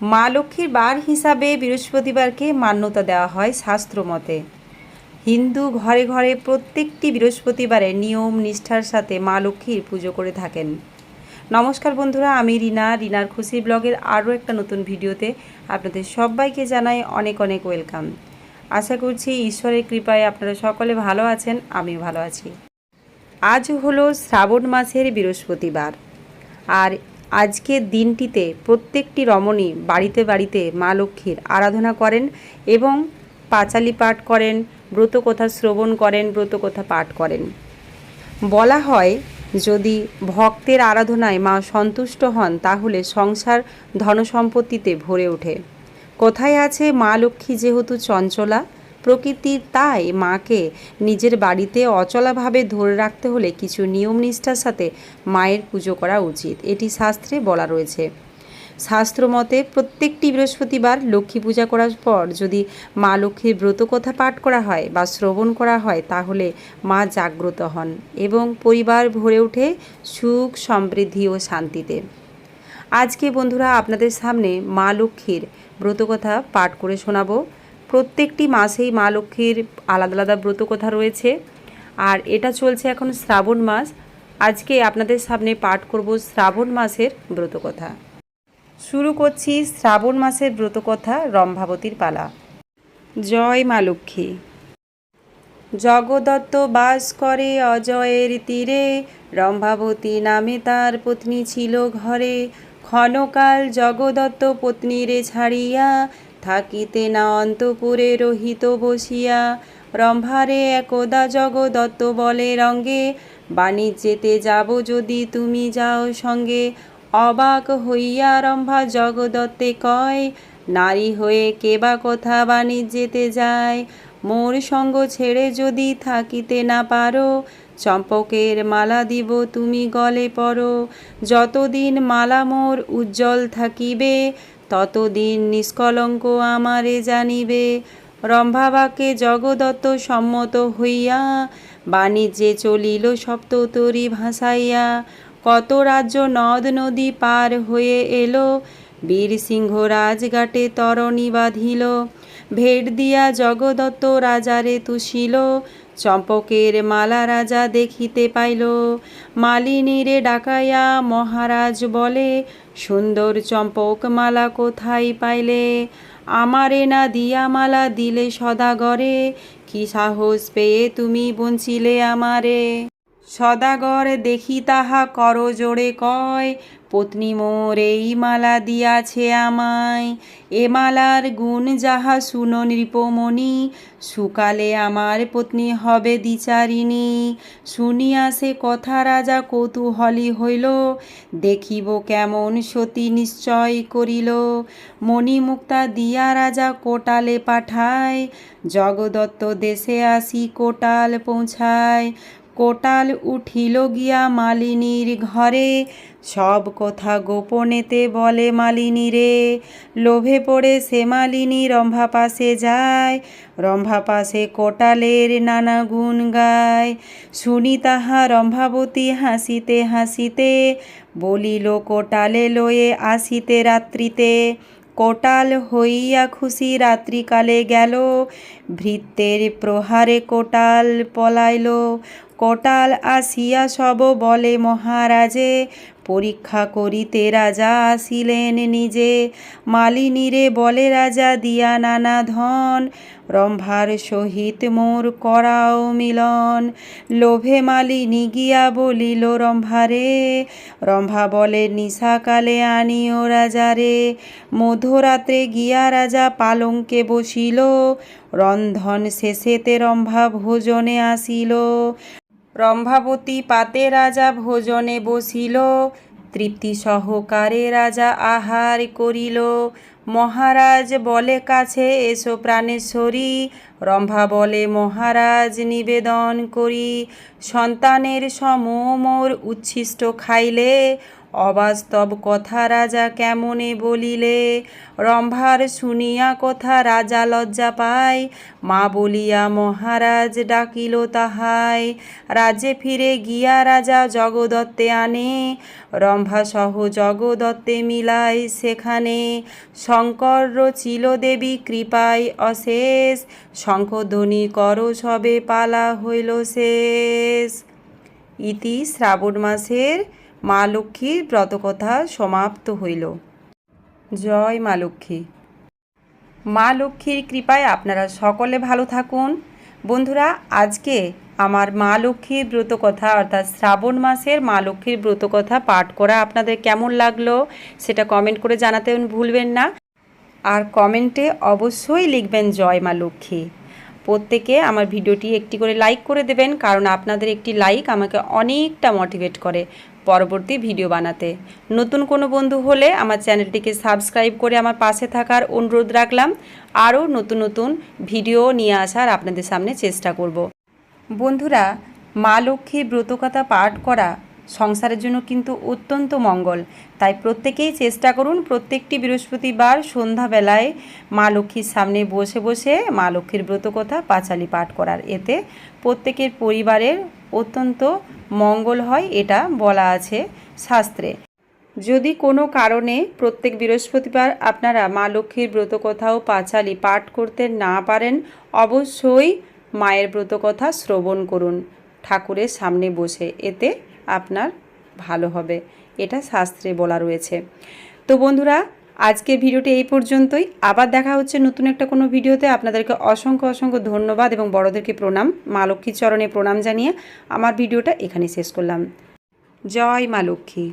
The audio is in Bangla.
মা লক্ষ্মীর বার হিসাবে বৃহস্পতিবারকে মান্যতা দেওয়া হয় শাস্ত্রমতে। হিন্দু ঘরে ঘরে প্রত্যেকটি বৃহস্পতিবারে নিয়ম নিষ্ঠার সাথে মা লক্ষ্মীর পুজো করে থাকেন। নমস্কার বন্ধুরা, আমি রিনা। রিনার খুশি ব্লগের আরও একটা নতুন ভিডিওতে আপনাদের সবাইকে জানাই অনেক অনেক ওয়েলকাম। আশা করছি ঈশ্বরের কৃপায় আপনারা সকলে ভালো আছেন, আমিও ভালো আছি। আজ হলো শ্রাবণ মাসের বৃহস্পতিবার। আর আজকের দিনটিতে প্রত্যেকটি রমণী বাড়িতে বাড়িতে মা লক্ষ্মীর আরাধনা করেন এবং পাঁচালি পাঠ করেন, ব্রতকথা শ্রবণ করেন, ব্রতকথা পাঠ করেন। বলা হয়, যদি ভক্তের আরাধনায় মা সন্তুষ্ট হন, তাহলে সংসার ধনসম্পত্তিতে ভরে ওঠে। কোথায় আছে মা লক্ষ্মী যেহেতু চঞ্চলা প্রকৃতির তাই মাকে নিজের বাড়িতে অচলাভাবে ধরে রাখতে হলে কিছু নিয়ম নিষ্ঠার সাথে মায়ের পুজো করা উচিত। এটি শাস্ত্রে বলা রয়েছে। শাস্ত্রমতে প্রত্যেকটি বৃহস্পতিবার লক্ষ্মী পূজা করার পর যদি মা লক্ষ্মীর ব্রত কথা পাঠ করা হয় বা শ্রবণ করা হয়, তাহলে মা জাগ্রত হন এবং পরিবার ভরে ওঠে সুখ, সমৃদ্ধি ও শান্তিতে। আজকে বন্ধুরা আপনাদের সামনে মা লক্ষ্মীর ব্রতকথা পাঠ করে শোনাবো। প্রত্যেকটি মাসেই মা লক্ষ্মীর আলাদা আলাদা ব্রতকথা রয়েছে। আর এটা চলছে এখন শ্রাবণ মাস। আজকে আপনাদের সামনে পাঠ করব শ্রাবণ মাসের ব্রতকথা শুরু করছি শ্রাবণ মাসের ব্রতকথা রম্ভাবতীর পালা। জয় মা লক্ষ্মী। জগদত্ত বাস করে অজয়ের তীরে। রম্ভাবতী নামে তার পত্নী ছিল ঘরে। ক্ষণকাল জগদত্ত পত্নীরে ছাড়িয়া থাকিতে না অন্তপুরে রহিত বসিয়া রম্ভারে একদা জগদত্ত বলে, রঙ্গে, বাণিজ্যেতে যাব যদি তুমি যাও সঙ্গে। অবাক হইয়া রম্ভা জগদত্তে কয়, নারী হয়ে কেবা কথা বাণিজ্যেতে যায়? মোর সঙ্গ ছেড়ে যদি থাকিতে না পারো, চম্পকের মালা দিব তুমি গলে পরো যতদিন মালা মোর উজ্জ্বল থাকিবে ততদিন নিষ্কলঙ্ক আমারে জানিবে। রম্ভাবাকে জগদত্ত সম্মত হইয়া বাণিজ্যে চলিল সপ্ততরী ভাসাইয়া। কত রাজ্য নদ নদী পার হয়ে এলো, বীর সিংহ রাজঘাটে তরণী বাঁধিল। ভেট দিয়া জগদত্ত রাজারে তুষিল চম্পকের মালা রাজা দেখিতে পাইল। মালিনীরে ডাকাইয়া মহারাজ বলে, সুন্দর চম্পক মালা কোথায় পাইলে? আমারে না দিয়া মালা দিলে সদাগরে। কি সাহস পেয়ে তুমি বঞ্চিলে আমারে? সদাগর দেখি তাহা কর জোড়ে কয়, পত্নী মোর এই মালা দিয়াছে আমায়। এ মালার গুণ যাহা শুনো নৃপমণি, সুকালে আমার পত্নী হবে দ্বিচারিণী। শুনিয়া সে কথা রাজা কৌতূহলী হইল, দেখিব কেমন সতী নিশ্চয় করিল। মণিমুক্তা দিয়া রাজা কোটালে পাঠায়, জগদত্ত দেশে আসি কোটাল পৌঁছায়। কোটাল উঠিল গিয়া মালিনীর ঘরে। সব কথা গোপনেতে বলে মালিনী রে লোভে পড়ে সে মালিনী রম্ভা পাশে যায়। রম্ভা পাশে কোটালের নানা গুণ গায়। শুনি তাহা রম্ভাবতী হাসিতে হাসিতে, বলিল, কোটালে লয়ে আসিতে রাত্রিতে। কোটাল হইয়া খুশি রাত্রিকালে গেল। ভৃত্যের প্রহারে কোটাল পলাইল। কোটাল আসিয়া সব বলে মহারাজে পরীক্ষা করিতে রাজা আসিলেন নিজে। মালিনীরে বলে, রাজা, দিয়া নানা ধন, রম্ভার সহিত মোর করাও মিলন। লোভে মালিনী গিয়া বলিল, রম্ভারে, রম্ভা বলে, নিশাকালে আনিও রাজারে। মধ্যরাত্রে গিয়া রাজা পালঙ্কে বসিল। রন্ধন শেষেতে রম্ভা ভোজনে আসিল। রম্ভাবতী পাতে রাজা ভোজনে বসিল, তৃপ্তি সহকারে রাজা আহার করিল। মহারাজ বলে, কাছে এসো প্রাণেশ্বরী রম্ভা বলে, মহারাজ, নিবেদন করি। সন্তানের সম মোর উচ্ছিষ্ট খাইলে অবাস্তব কথা রাজা কেমনে বলিলে? রম্ভার শুনিয়া কথা রাজা লজ্জা পায়। মা বলিয়া, মহারাজ, ডাকিল তাহাই। রাজে ফিরে গিয়া রাজা জগদত্তে আনে। রম্ভা সহ জগদত্তে মিলাই সেখানে। শঙ্কর চিল দেবী কৃপায় অশেষ। শঙ্খধ্বনি কর সবে পালা হইল শেষ। ইতি শ্রাবণ মাসের মা লক্ষ্মীর ব্রতকথা সমাপ্ত হইল। জয় মা লক্ষ্মী। মা লক্ষ্মীর কৃপায় আপনারা সকলে ভালো থাকুন। বন্ধুরা, আজকে আমার মা লক্ষ্মীর ব্রতকথা অর্থাৎ শ্রাবণ মাসের মা লক্ষ্মীর ব্রতকথা পাঠ করা আপনাদের কেমন লাগল সেটা কমেন্ট করে জানাতে ভুলবেন না। আর কমেন্টে অবশ্যই লিখবেন জয় মা লক্ষ্মী। প্রত্যেকে আমার ভিডিওটি একটি করে লাইক করে দেবেন, কারণ আপনাদের একটি লাইক আমাকে অনেকটা মোটিভেট করে পরবর্তী ভিডিও বানাতে। নতুন কোনো বন্ধু হলে আমার চ্যানেলটিকে সাবস্ক্রাইব করে আমার পাশে থাকার অনুরোধ রাখলাম। আরও নতুন নতুন ভিডিও নিয়ে আসার আপনাদের সামনে চেষ্টা করব। বন্ধুরা, মা লক্ষ্মীর ব্রতকথা পাঠ করা সংসারের জন্য কিন্তু অত্যন্ত মঙ্গল। তাই প্রত্যেকেই চেষ্টা করুন প্রত্যেকটি বৃহস্পতিবার সন্ধ্যাবেলায় মা লক্ষ্মীর সামনে বসে বসে মা লক্ষ্মীর ব্রতকথা পাঁচালি পাঠ করার। এতে প্রত্যেকের পরিবারের অত্যন্ত মঙ্গল হয়, এটা বলা আছে শাস্ত্রে। যদি কোনো কারণে প্রত্যেক বৃহস্পতিবার আপনারা মা লক্ষ্মীর ব্রতকথা ও পাঁচালি পাঠ করতে না পারেন, অবশ্যই মায়ের ব্রতকথা শ্রবণ করুন ঠাকুরের সামনে বসে। এতে আপনার ভালো হবে। এটা শাস্ত্রে বলা রয়েছে। তো বন্ধুরা, আজকের ভিডিওটি এই পর্যন্তই। আবার দেখা হচ্ছে নতুন একটা কোনো ভিডিওতে। আপনাদেরকে অসংখ্য অসংখ্য ধন্যবাদ এবং বড়দেরকে প্রণাম। মা লক্ষ্মীর চরণে প্রণাম জানিয়ে আমার ভিডিওটা এখানে শেষ করলাম। জয় মা লক্ষ্মী।